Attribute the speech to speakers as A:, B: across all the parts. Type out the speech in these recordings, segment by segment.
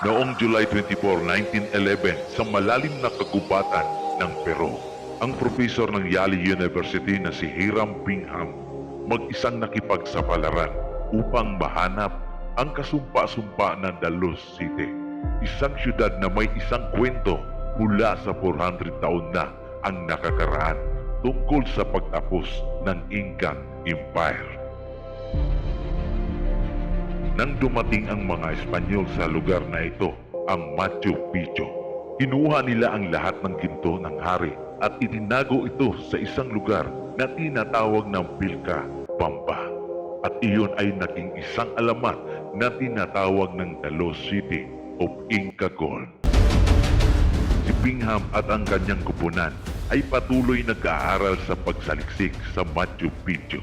A: Noong July 24, 1911 sa malalim na kagubatan ng Peru, ang profesor ng Yale University na si Hiram Bingham mag-isang nakipagsapalaran upang mahanap ang kasumpa-sumpa ng Dalos City. Isang syudad na may isang kwento mula sa 400 taon na ang nakakaraan tungkol sa pagtapos ng Incan Empire. Nang dumating ang mga Espanyol sa lugar na ito, ang Machu Picchu, kinuha nila ang lahat ng ginto ng hari at itinago ito sa isang lugar na tinatawag ng Pilca, Pampa. At iyon ay naging isang alamat na tinatawag ng Dalos City of Inca Gold. Si Bingham at ang kanyang kupunan ay patuloy nag-aaral sa pagsaliksik sa Machu Picchu.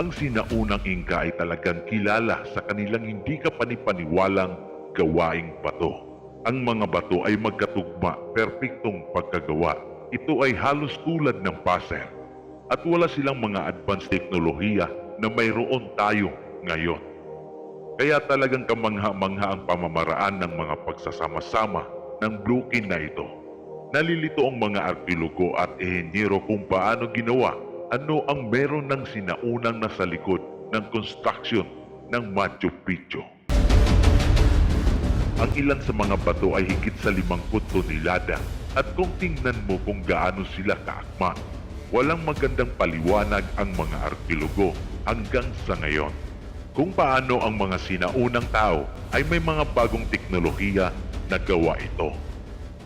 A: Ang sinaunang Inca ay talagang kilala sa kanilang hindi kapanipaniwalang gawaing bato. Ang mga bato ay magkatugma, perpektong pagkagawa. Ito ay halos tulad ng puzzle. At wala silang mga advanced teknolohiya na mayroon tayo ngayon. Kaya talagang kamangha-mangha ang pamamaraan ng mga pagsasama-sama ng bloke na ito. Nalilito ang mga arkeologo at ehenyero kung paano ginawa ano ang meron ng sinaunang nasa likod ng construction ng Machu Picchu. Ang ilan sa mga bato ay higit sa 50 tonelada at kung tingnan mo kung gaano sila kaakma, walang magandang paliwanag ang mga arkeologo hanggang sa ngayon. Kung paano ang mga sinaunang tao ay may mga bagong teknolohiya na gawa ito.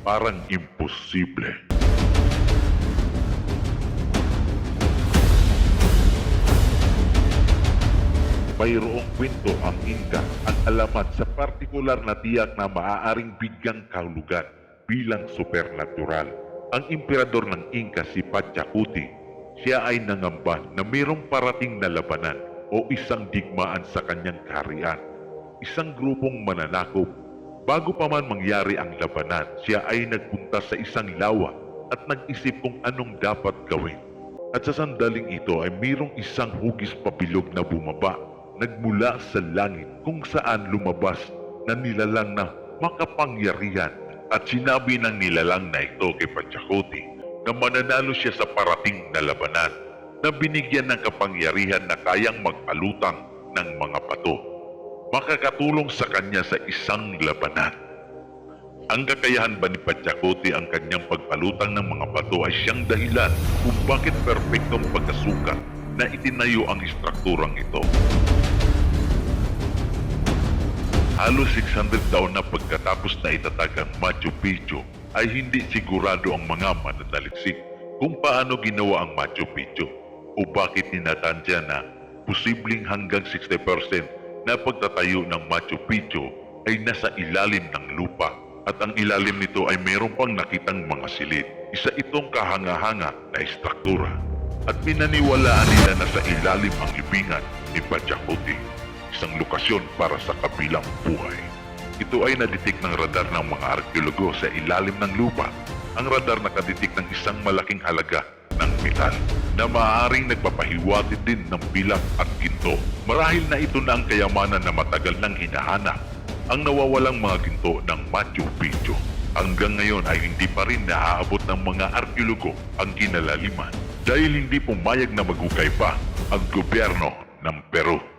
A: Parang imposible. Mayroong kwento ang Inca ang alamat sa partikular na tiyak na maaaring bigyang kahulugan bilang supernatural. Ang emperador ng Inca si Pachacuti, siya ay nangamba na mayroong parating na labanan o isang digmaan sa kanyang kaharian. Isang grupong mananakop. Bago pa man mangyari ang labanan, siya ay nagpunta sa isang lawa at nag-isip kung anong dapat gawin. At sa sandaling ito ay mayroong isang hugis pabilog na bumaba nagmula sa langit kung saan lumabas na nilalang na makapangyarihan at sinabi ng nilalang na ito kay Pachakote na mananalo siya sa parating na labanan na binigyan ng kapangyarihan na kayang magpalutang ng mga bato. Makakatulong sa kanya sa isang labanan. Ang kakayahan ba ni Pachakote ang kanyang pagpalutang ng mga bato ay siyang dahilan kung bakit perpektong pagkasukat na itinayo ang istrukturang ito. Halos 600 taon na pagkatapos na itatag ang Machu Picchu ay hindi sigurado ang mga mananaliksik kung paano ginawa ang Machu Picchu o bakit tinatansya na posibleng hanggang 60% na pagtatayo ng Machu Picchu ay nasa ilalim ng lupa at ang ilalim nito ay mayroon pang nakitang mga silid. Isa itong kahanga-hanga na istruktura at pinaniwalaan nila na sa ilalim ang libingan ni Pachacuti, isang lokasyon para sa kabilang buhay. Ito ay naditik ng radar ng mga arkeologo sa ilalim ng lupa. Ang radar nakaditik ng isang malaking halaga ng metal na maaaring nagpapahiwatig din ng bilang at ginto. Marahil na ito na ang kayamanan na matagal nang hinahanap ang nawawalang mga ginto ng Machu Picchu. Hanggang ngayon ay hindi pa rin naaabot ng mga arkeologo ang kinalaliman dahil hindi pumayag na magukay pa ang gobyerno ng Peru.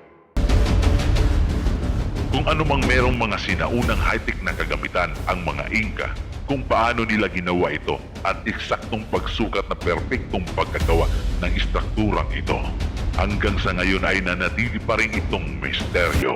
A: Kung anumang merong mga sinaunang high-tech na kagamitan ang mga Inca, kung paano nila ginawa ito at eksaktong pagsukat na perpektong pagkagawa ng istrukturang ito. Hanggang sa ngayon ay nanatili pa rin itong misteryo.